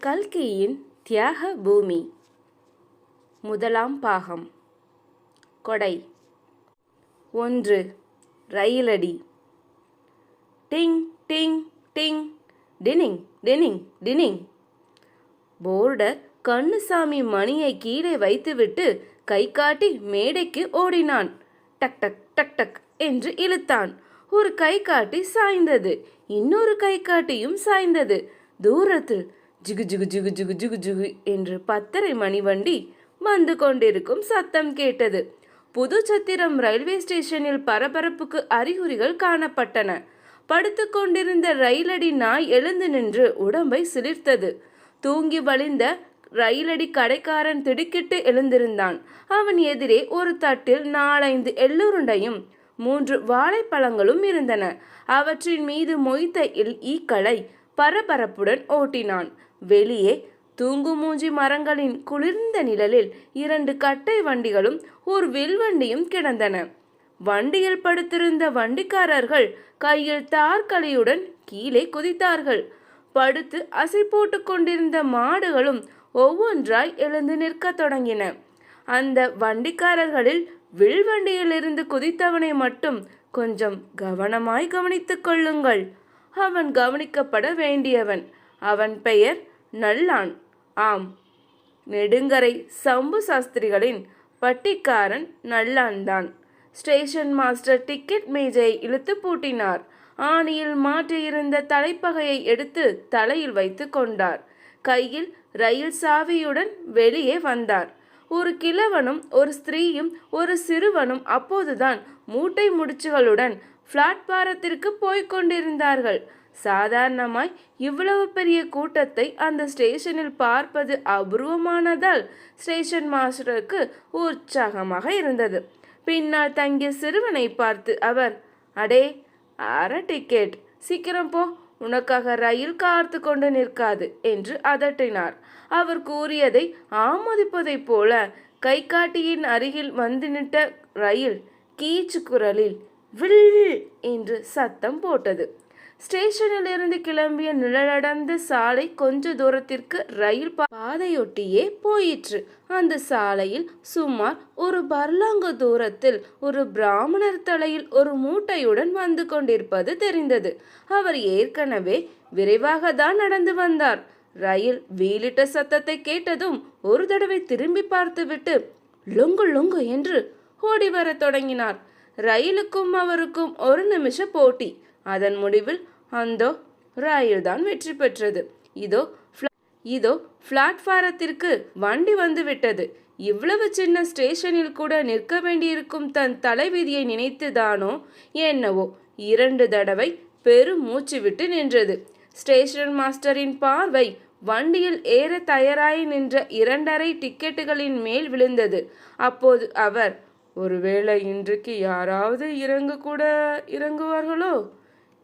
கல்கியின் தியாக பூமி. முதலாம் பாகம். கொடை. ஒன்று ரயிலடி. டிங் டிங் டிங் டினிங் டினிங் டினிங். போர்டர் கண்ணுசாமி மணியை கீழே வைத்துவிட்டு கை காட்டி மேடைக்கு ஓடினான். டக் டக் டக் டக் என்று இழுத்தான். ஒரு கை காட்டி சாய்ந்தது. இன்னொரு கை காட்டியும் சாய்ந்தது. தூரத்தில் ஜிகு ஜிகு ஜிகு ஜிகு ஜிகு ஜிகு என்று பத்தரை மணி வண்டி வந்து கொண்டிருக்கும் சத்தம் கேட்டது. புதுச்சத்திரம் ரயில்வே ஸ்டேஷனில் பரபரப்புக்கு அறிகுறிகள் காணப்பட்டன. படுத்து கொண்டிருந்த ரயிலடி நாய் எழுந்து நின்று உடம்பை சிலிர்த்தது. தூங்கி வழிந்த ரயிலடி கடைக்காரன் திடுக்கிட்டு எழுந்திருந்தான். அவன் எதிரே ஒரு தட்டில் நாலைந்து எள்ளுருண்டையும் மூன்று வாழைப்பழங்களும் இருந்தன. அவற்றின் மீது மொய்த்த இல் ஈக்களை பரபரப்புடன் ஓட்டினான். வெளியே தூங்குமூஞ்சி மரங்களின் குளிர்ந்த நிழலில் இரண்டு கட்டை வண்டிகளும் ஒரு வில்வண்டியும் கிடந்தன. வண்டியில் படுத்திருந்த வண்டிக்காரர்கள் கையில் தார்கலையுடன் கீழே குதித்தார்கள். படுத்து அசை போட்டு கொண்டிருந்த மாடுகளும் ஒவ்வொன்றாய் எழுந்து நிற்கத் தொடங்கின. அந்த வண்டிக்காரர்களில் வில்வண்டியிலிருந்து குதித்தவனை மட்டும் கொஞ்சம் கவனமாய் கவனித்துக் கொள்ளுங்கள். அவன் கவனிக்கப்பட வேண்டியவன். அவன் பெயர் நல்லான். ஆம். நெடுங்கரை சம்பு சாஸ்திரிகளின் பட்டிக்காரன் நல்லான்தான். ஸ்டேஷன் மாஸ்டர் டிக்கெட் மேஜை இழுத்து பூட்டினார். ஆணியில் மாற்றியிருந்த தலைப்பகையை எடுத்து தலையில் வைத்து கொண்டார். கையில் ரயில் சாவியுடன் வெளியே வந்தார். ஒரு கிழவனும் ஒரு ஸ்திரீயும் ஒரு சிறுவனும் அப்போதுதான் மூட்டை முடிச்சுகளுடன் பிளாட்பாரத்திற்கு போய்க் கொண்டிருந்தார்கள். சாதாரணமாய் இவ்வளவு பெரிய கூட்டத்தை அந்த ஸ்டேஷனில் பார்ப்பது அபூர்வமானதால் ஸ்டேஷன் மாஸ்டருக்கு உற்சாகமாக இருந்தது. பின்னால் தங்கிய சிறுவனை பார்த்து அவர் அடே அரை டிக்கெட். சீக்கிரம் போ. உனக்காக ரயில் காத்து கொண்டு நிற்காது என்று அதட்டினார். அவர் கூறியதை ஆமோதிப்பதைப் போல கைகாட்டியின் அருகில் வந்து நின்ற ரயில் கீச்சு குரலில் வில் என்று சத்தம் போட்டது. ஸ்டேஷனிலிருந்து கிளம்பிய நிழலடர்ந்த சாலை கொஞ்ச தூரத்திற்கு ரயில் பாதையொட்டியே போயிற்று. அந்த சாலையில் சுமார் ஒரு பர்லாங்க தூரத்தில் ஒரு பிராமணர் தலையில் ஒரு மூட்டையுடன் வந்து கொண்டிருப்பது தெரிந்தது. அவர் ஏற்கனவே விரைவாக தான் நடந்து வந்தார். ரயில் வீலிட்ட சத்தத்தை கேட்டதும் ஒரு தடவை திரும்பி பார்த்துவிட்டு லொங்கு லொங்கு என்று ஓடி வரத் தொடங்கினார். ரயிலுக்கும் அவருக்கும் ஒரு நிமிஷ போட்டி. அதன் முடிவில் அந்த ரயில் தான் வெற்றி பெற்றது. இதோ இதோ பிளாட்பாரத்திற்கு வண்டி வந்து விட்டது. இவ்வளவு சின்ன ஸ்டேஷனில் கூட நிற்க வேண்டியிருக்கும் தன் தலைவிதியை நினைத்துதானோ என்னவோ. இரண்டு தடவை பெரும் மூச்சு விட்டு நின்றது. ஸ்டேஷன் மாஸ்டரின் பார்வை வண்டியில் ஏற தயாராய் நின்ற இரண்டரை டிக்கெட்டுகளின் மேல் விழுந்தது. அப்போது அவர் ஒருவேளை இன்றைக்கு யாராவது இறங்க கூட இறங்குவார்களோ?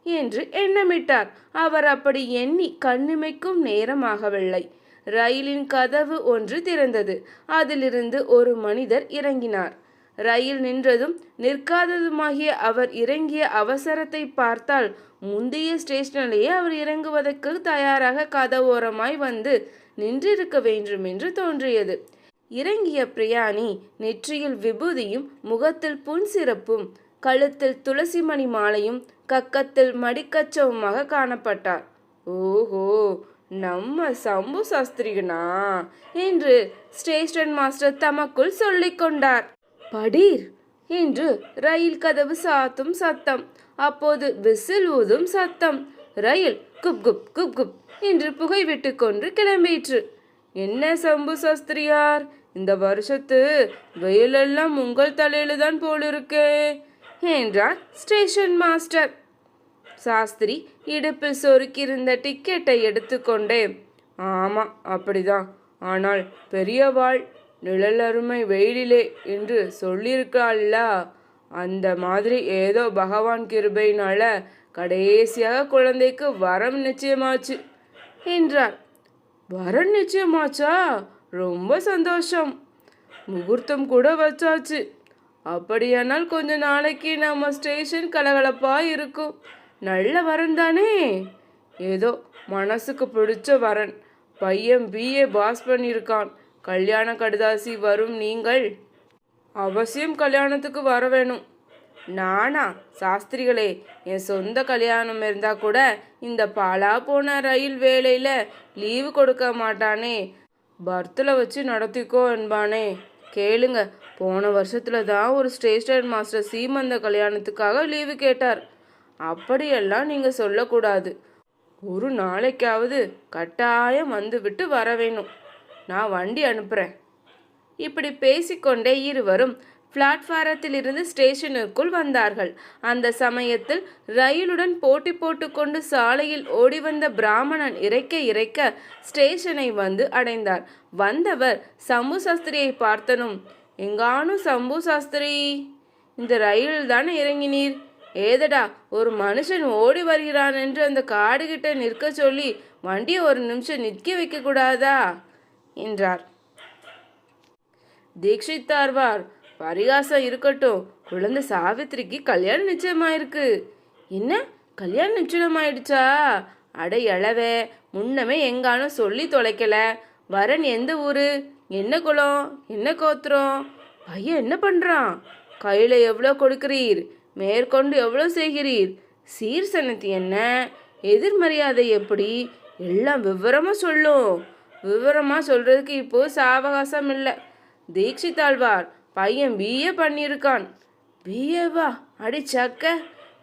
என்று எண்ணமிட்டார். அவர் அப்படி எண்ணி கண்ணிமைக்கும் நேரமாகவில்லை. ரயிலின் கதவு ஒன்று திறந்தது. அதிலிருந்து ஒரு மனிதர் இறங்கினார். ரயில் நின்றதும் நிற்காததுமாகிய அவர் இறங்கிய அவசரத்தை பார்த்தால் முந்தைய ஸ்டேஷனிலேயே அவர் இறங்குவதற்கு தயாராக கதவோரமாய் வந்து நின்றிருக்க வேண்டும் என்று தோன்றியது. இறங்கிய பிரயாணி நெற்றியில் விபூதியும் முகத்தில் புன்சிறப்பும் கழுத்தில் துளசிமணி மாலையும் கக்கத்தில் மடிக்கச்சவுமாக காணப்பட்டார். ஓஹோ நம்ம சம்பு சாஸ்திரிகனா? என்று ஸ்டேஷன் மாஸ்டர் தமக்குள் சொல்லிக்கொண்டார் படீர்! என்று ரயில் கதவு சாத்தும் சத்தம் அப்போது விசில் ஊதும் சத்தம் ரயில் குப் குப் குப் குப் என்று புகைவிட்டு கொண்டு கிளம்பிற்று. என்ன சம்பு சாஸ்திரியார் இந்த வருஷத்து வெயிலெல்லாம் உங்கள் தலையில தான் போலிருக்கே! என்றார் ஸ்டேஷன் மாஸ்டர். சாஸ்திரி இடுப்பில் சொருக்கியிருந்த டிக்கெட்டை எடுத்துக்கொண்டே ஆமாம் அப்படிதான். ஆனால் பெரியவாள் நிழலருமை வெயிலிலே என்று சொல்லியிருக்காள்ல அந்த மாதிரி ஏதோ பகவான் கிருபையினால கடைசியாக குழந்தைக்கு வரம் நிச்சயமாச்சு என்றார் வரம் நிச்சயமாச்சா? ரொம்ப சந்தோஷம். முகூர்த்தம் கூட வச்சாச்சு. அப்படியானால் கொஞ்ச நாளைக்கு நம்ம ஸ்டேஷன் கலகலப்பா இருக்கும். நல்ல வரன் தானே? ஏதோ மனசுக்கு பிடிச்ச வரன். பையன் பிஏ பாஸ் பண்ணியிருக்கான். கல்யாண கடுதாசி வரும் நீங்கள். அவசியம் கல்யாணத்துக்கு வர வேணும். நானா சாஸ்திரிகளே என் சொந்த கல்யாணம் இருந்தால் கூட இந்த பாலா போன ரயில் வேலையில் லீவு கொடுக்க மாட்டானே. பர்த்தில் வச்சு நடத்திக்கோ என்பானே கேளுங்க போன வருஷத்துல தான் ஒரு ஸ்டேஷன் மாஸ்டர் சீமந்த கல்யாணத்துக்காக லீவு கேட்டார். அப்படியெல்லாம் நீங்க சொல்லக்கூடாது. ஒரு நாளைக்காவது கட்டாயம் வந்துவிட்டு வர வேணும். நான் வண்டி அனுப்புறேன். இப்படி பேசிக்கொண்டே இருவரும் பிளாட்பாரத்திலிருந்து ஸ்டேஷனுக்குள் வந்தார்கள். அந்த சமயத்தில் ரயிலுடன் போட்டி போட்டுக்கொண்டு சாலையில் ஓடி வந்த பிராமணன் இறைக்க இறைக்க ஸ்டேஷனை வந்து அடைந்தார். வந்தவர் சம்பு சாஸ்திரியை பார்த்தனும் எங்கானும் சம்பு சாஸ்திரி இந்த ரயிலில் தானே இறங்கினீர்? ஏதடா ஒரு மனுஷன் ஓடி வருகிறான் என்று அந்த காடுகிட்ட நிற்க சொல்லி வண்டியை ஒரு நிமிஷம் நிற்க வைக்கக்கூடாதா என்றார். தீக்ஷித்தார்வார் பரிகாசம் இருக்கட்டும் குழந்தை சாவித்திரிக்கு கல்யாணம் நிச்சயமாயிருக்கு. என்ன? கல்யாணம் நிச்சயமாயிடுச்சா? அட எழவே முன்னமே எங்கானும் சொல்லி தொலைக்கல. வரன் எந்த ஊரு? என்ன குலம் என்ன கோத்திரம்? பையன் என்ன பண்ணுறான் கையில் எவ்வளோ கொடுக்கிறீர்? மேற்கொண்டு எவ்வளோ செய்கிறீர்? சீர் சனத்தி என்ன? எதிர்மரியாதை எப்படி? எல்லாம் விவரமாக சொல்லும். விவரமாக சொல்கிறதுக்கு இப்போது சாவகாசம் இல்லை. தீட்சித்தாழ்வார் பையன் பிஏ பண்ணியிருக்கான். பிஏவா அடி சக்க.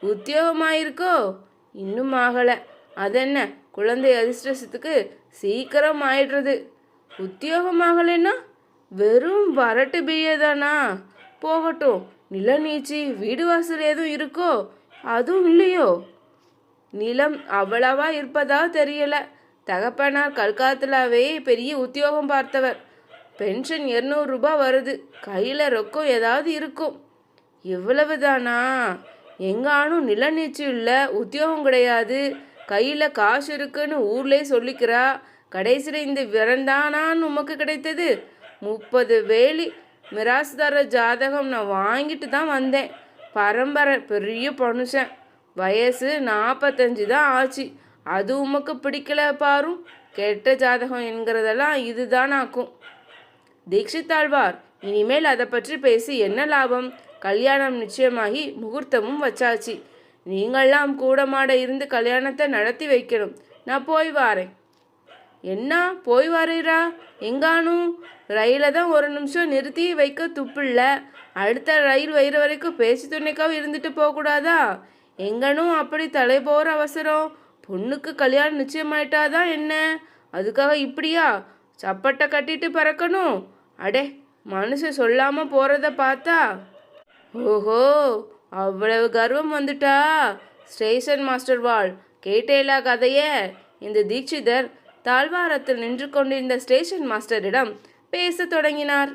உத்தியோகமாயிருக்கோ? இன்னும் ஆகலை. அதென்ன? குழந்தை அதிர்ஷ்டத்துக்கு சீக்கிரம் ஆயிடுறது. உத்தியோகம் ஆகலைன்னா வெறும் வரட்டு பிஏ தானா போகட்டும் நிலநீச்சி வீடு வாசல் எதுவும் இருக்கோ? அதுவும் இல்லையோ? நிலம் அவ்வளவா இருப்பதா தெரியல. தகப்பனார் கல்கத்தாவே பெரிய உத்தியோகம் பார்த்தவர். பென்ஷன் இரநூறுபா ரூபாய் வருது. கையில் ரொக்கம் ஏதாவது இருக்கும். இவ்வளவுதானா? எங்கானும் நிலநீச்சு இல்லை உத்தியோகம் கிடையாது. கையில் காசு இருக்குன்னு ஊர்லேயே சொல்லிக்கிறா. கடைசியில் இந்த விரந்தானான்னு உமக்கு கிடைத்தது. முப்பது வேலி மிராஸ்தார ஜாதகம் நான் வாங்கிட்டு தான் வந்தேன். பரம்பரை பெரிய மனுஷன். வயசு நாற்பத்தஞ்சு தான் ஆச்சு. அது உமக்கு பிடிக்கல பாரும். கெட்ட ஜாதகம் என்கிறதெல்லாம் இதுதான் ஆக்கும். தீட்சித்தாழ்வார் இனிமேல் அதை பற்றி பேசி என்ன லாபம்? கல்யாணம் நிச்சயமாகி முகூர்த்தமும் வச்சாச்சு. நீங்கள்லாம் கூடமாட இருந்து கல்யாணத்தை நடத்தி வைக்கணும். நான் போய் வாரேன். என்ன? போய் வரீரா எங்கானும் ரயில தான் ஒரு நிமிஷம் நிறுத்தி வைக்க துப்பில்ல. அடுத்த ரயில் வயிறு வரைக்கும் பேச்சு துணைக்காக இருந்துட்டு போகக்கூடாதா? எங்கனும் அப்படி தலை போகிற அவசரம். பொண்ணுக்கு கல்யாணம் நிச்சயமாயிட்டாதான் என்ன? அதுக்காக இப்படியா? சப்பட்டை கட்டிட்டு பறக்கணும். அடே மனுஷன் சொல்லாம போறத பார்த்தா? ஓஹோ அவ்வளவு கர்வம் வந்துட்டா? ஸ்டேஷன் மாஸ்டர் வாள் கேட்டேலா கதைய. இந்த தீட்சிதர் தாழ்வாரத்தில் நின்று கொண்டிருந்த ஸ்டேஷன் மாஸ்டரிடம் பேசத் தொடங்கினார்.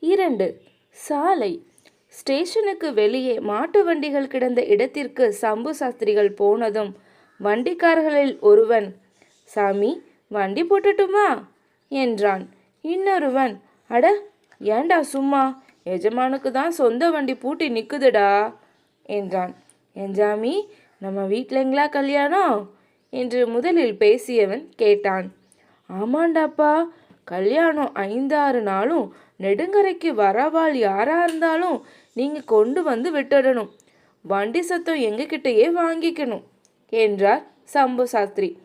இரண்டு சாலை. ஸ்டேஷனுக்கு வெளியே மாட்டு வண்டிகள் கிடந்த இடத்திற்கு சம்பு சாஸ்திரிகள் போனதும் வண்டிக்காரர்களில் ஒருவன் சாமி வண்டி போட்டுட்டுமா? என்றான். இன்னொருவன் அட ஏண்டா சும்மா? எஜமானுக்கு தான் சொந்த வண்டி பூட்டி நிற்குதுடா என்றான். என் சாமி நம்ம வீட்டிலங்களா கல்யாணம்? என்று முதலில் பேசியவன் கேட்டான். ஆமாண்டாப்பா கல்யாணம் ஐந்தாறு நாளும் நெடுங்கரைக்கு வரவாள் யாரா இருந்தாலும் நீங்க கொண்டு வந்து விட்டுடணும். வண்டி சத்தம் எங்ககிட்டயே வாங்கிக்கணும் என்றார் சம்பு சாஸ்திரி.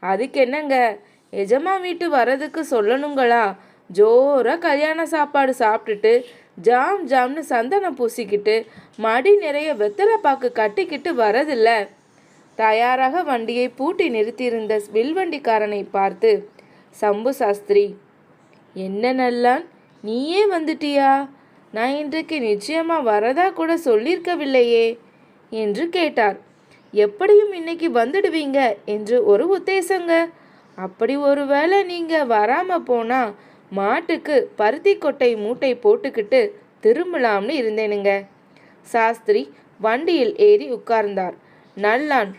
அதுக்கு என்னங்க? எஜமா வீட்டு வரதுக்கு சொல்லணுங்களா? ஜோரா கல்யாண சாப்பாடு சாப்பிட்டுட்டு ஜாம் ஜாம்னு சந்தனம் பூசிக்கிட்டு மடி நிறைய வெத்தலை பாக்கு கட்டிக்கிட்டு வரதில்ல. தயாராக வண்டியை பூட்டி நிறுத்தியிருந்த வில்வண்டிக்காரனை பார்த்து சம்பு சாஸ்திரி என்ன நல்லான்? நீயே வந்துட்டியா? நான் இன்றைக்கு நிச்சயமா வரதா கூட சொல்லியிருக்கவில்லையே என்று கேட்டார். எப்படியும் இன்னைக்கு வந்துடுவீங்க என்று ஒரு உத்தேசங்க. அப்படி ஒருவேளை நீங்க வராம போனா மாட்டுக்கு பருத்தி கொட்டை மூட்டை போட்டுக்கிட்டு திரும்பலாம்னு இருந்தேனுங்க சாஸ்திரி வண்டியில் ஏறி உட்கார்ந்தார். நல்லான்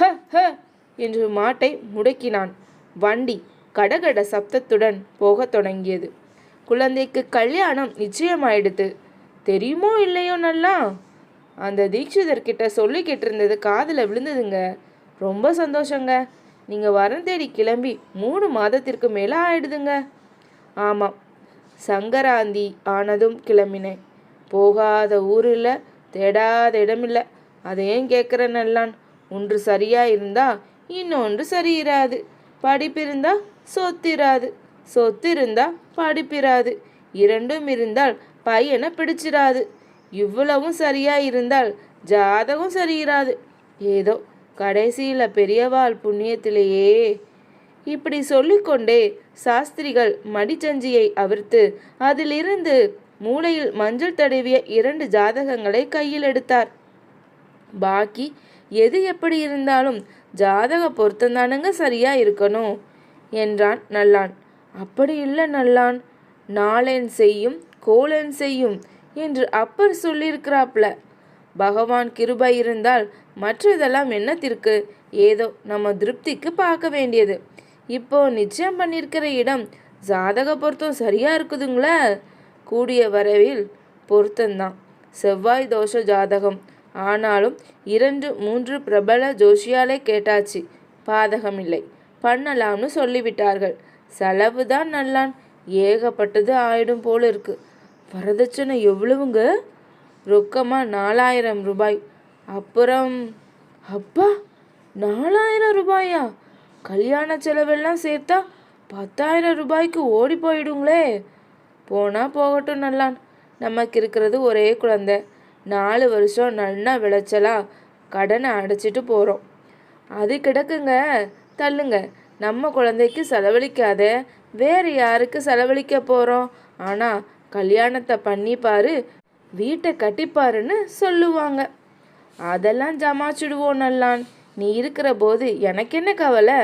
ஹ ஹ என்று மாட்டை முடக்கினான். வண்டி கடகட சப்தத்துடன் போகத் தொடங்கியது. குழந்தைக்கு கல்யாணம் நிச்சயமாயிடுது. தெரியுமோ இல்லையோ நல்லா? அந்த தீட்சிதர்கிட்ட சொல்லிக்கிட்டு இருந்தது காதில் விழுந்ததுங்க. ரொம்ப சந்தோஷங்க. நீங்கள் வரம் தேடி கிளம்பி மூணு மாதத்திற்கு மேலே ஆயிடுதுங்க. ஆமாம். சங்கராந்தி ஆனதும் கிளம்பினேன். போகாத ஊரில் தேடாத இடமில்லை. அதையும் ஏன் நல்லான் ஒன்று சரியா இருந்தா இன்னொன்று சரியிராது. படிப்பிருந்தா சொத்திராது சொத்து இருந்தா படிப்பிராது. இரண்டும் இருந்தால் பையனை பிடிச்சிராது. இவ்வளவும் சரியா இருந்தால் ஜாதகம் சரியிராது. ஏதோ கடைசியில் பெரியவாள் புண்ணியத்திலேயே. இப்படி சொல்லிக்கொண்டே சாஸ்திரிகள் மடிச்சஞ்சியை அவிர்த்து அதிலிருந்து மூளையில் மஞ்சள் தடவிய இரண்டு ஜாதகங்களை கையில் எடுத்தார். பாக்கி எது எப்படி இருந்தாலும் ஜாதக பொருத்தந்தானுங்க சரியா இருக்கணும் என்றான் நல்லான். அப்படி இல்லை நல்லான் நாளேன் செய்யும் கோலன் செய்யும் என்று அப்பர் சொல்லியிருக்கிறாப்ல. பகவான் கிருபை இருந்தால் மற்றதெல்லாம் என்னத்திற்கு? ஏதோ நம்ம திருப்திக்கு பார்க்க வேண்டியது. இப்போ நிச்சயம் பண்ணியிருக்கிற இடம் ஜாதக பொருத்தம் சரியா இருக்குதுங்களே. கூடிய வரவில் பொருத்தம்தான் செவ்வாய் தோஷ ஜாதகம். ஆனாலும் இரண்டு மூன்று பிரபல ஜோஷியாலே கேட்டாச்சு பாதகமில்லை பண்ணலாம்னு சொல்லிவிட்டார்கள். செலவு தான் நல்லான் ஏகப்பட்டது ஆயிடும் போல இருக்கு வரதட்சணை எவ்வளவுங்க? ரொக்கமாக நாலாயிரம் ரூபாய். அப்புறம் அப்பா நாலாயிரம் ரூபாயா? கல்யாண செலவெல்லாம் சேர்த்தா பத்தாயிரம் ரூபாய்க்கு ஓடி போயிடுங்களே. போனால் போகட்டும் நல்லான் நமக்கு இருக்கிறது ஒரே குழந்தை. நாலு வருஷம் நல்லா விளைச்சலாக கடனை அடைச்சிட்டு போகிறோம் அது கிடக்குங்க. தள்ளுங்க. நம்ம குழந்தைக்கு செலவழிக்காத வேறு யாருக்கு செலவழிக்க போகிறோம் ஆனால் கல்யாணத்தை பண்ணிப்பாரு வீட்டை கட்டிப்பாருன்னு சொல்லுவாங்க. அதெல்லாம் ஜமாச்சிடுவோம் நல்லான். நீ இருக்கிற போது எனக்கு என்ன கவலை?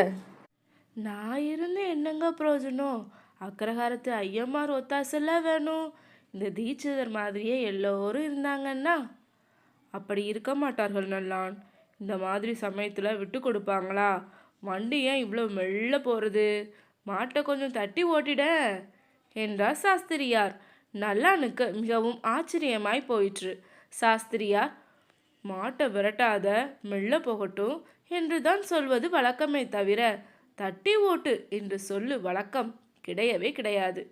நான் இருந்து என்னங்க பிரயோஜனம்? அக்ரஹாரத்து ஐயம்மார் ஒத்தாசெல்லாம் வேணும். இந்த தீட்சிதர் மாதிரியே எல்லோரும் இருந்தாங்கன்னா அப்படி இருக்க மாட்டார்கள் நல்லான். இந்த மாதிரி சமயத்தில் விட்டு கொடுப்பாங்களா? வண்டி ஏன் இவ்வளோ மெல்ல போகிறது மாட்டை கொஞ்சம் தட்டி ஓட்டிட என்றார் சாஸ்திரியார். நல்லானுக்கு மிகவும் ஆச்சரியமாய் போயிற்று. சாஸ்திரியார் மாட்டை விரட்டாத மெல்ல போகட்டும் என்று தான் சொல்வது வழக்கமே தவிர தட்டி ஓட்டு என்று சொல்லு வழக்கம் கிடையவே கிடையாது.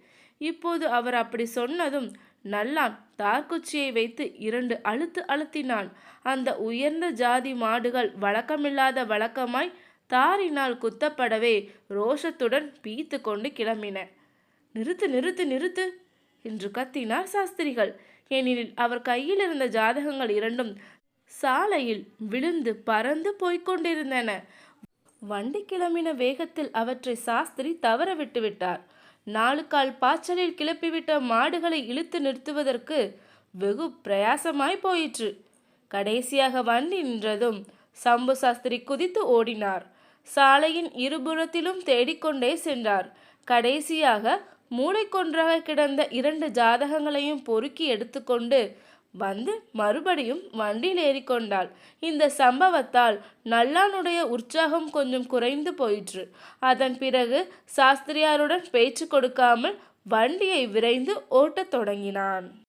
இப்போது அவர் அப்படி சொன்னதும் நல்லான் தார்குச்சியை வைத்து இரண்டு அழுத்து அழுத்தினான். அந்த உயர்ந்த ஜாதி மாடுகள் வழக்கமில்லாத வழக்கமாய் தாரினால் குத்தப்படவே ரோஷத்துடன் பீத்து கொண்டு கிளம்பின. நிறுத்து நிறுத்து நிறுத்து என்று கத்தினார் சாஸ்திரிகள். ஏனெனில் அவர் கையில் இருந்த ஜாதகங்கள் இரண்டும் சாலையில் விழுந்து பறந்து போய்கொண்டிருந்தன வண்டி கிளம்பின வேகத்தில் அவற்றை சாஸ்திரி தவற விட்டார் விட்டார் நாலு கால் பாய்ச்சலில் கிளப்பிவிட்ட மாடுகளை இழுத்து நிறுத்துவதற்கு வெகு பிரயாசமாய் போயிற்று. கடைசியாக வண்டி நின்றதும் சம்பு சாஸ்திரி குதித்து ஓடினார். சாலையின் இருபுறத்திலும் தேடிக்கொண்டே சென்றார். கடைசியாக மூளைக்கொன்றாக கிடந்த இரண்டு ஜாதகங்களையும் பொறுக்கி எடுத்துக்கொண்டு வந்து மறுபடியும் வண்டியில் ஏறிக்கொண்டாள். இந்த சம்பவத்தால் நல்லானுடைய உற்சாகம் கொஞ்சம் குறைந்து போயிற்று. அதன் பிறகு சாஸ்திரியாருடன் பேச்சு கொடுக்காமல் வண்டியை விரைந்து ஓட்டத் தொடங்கினான்.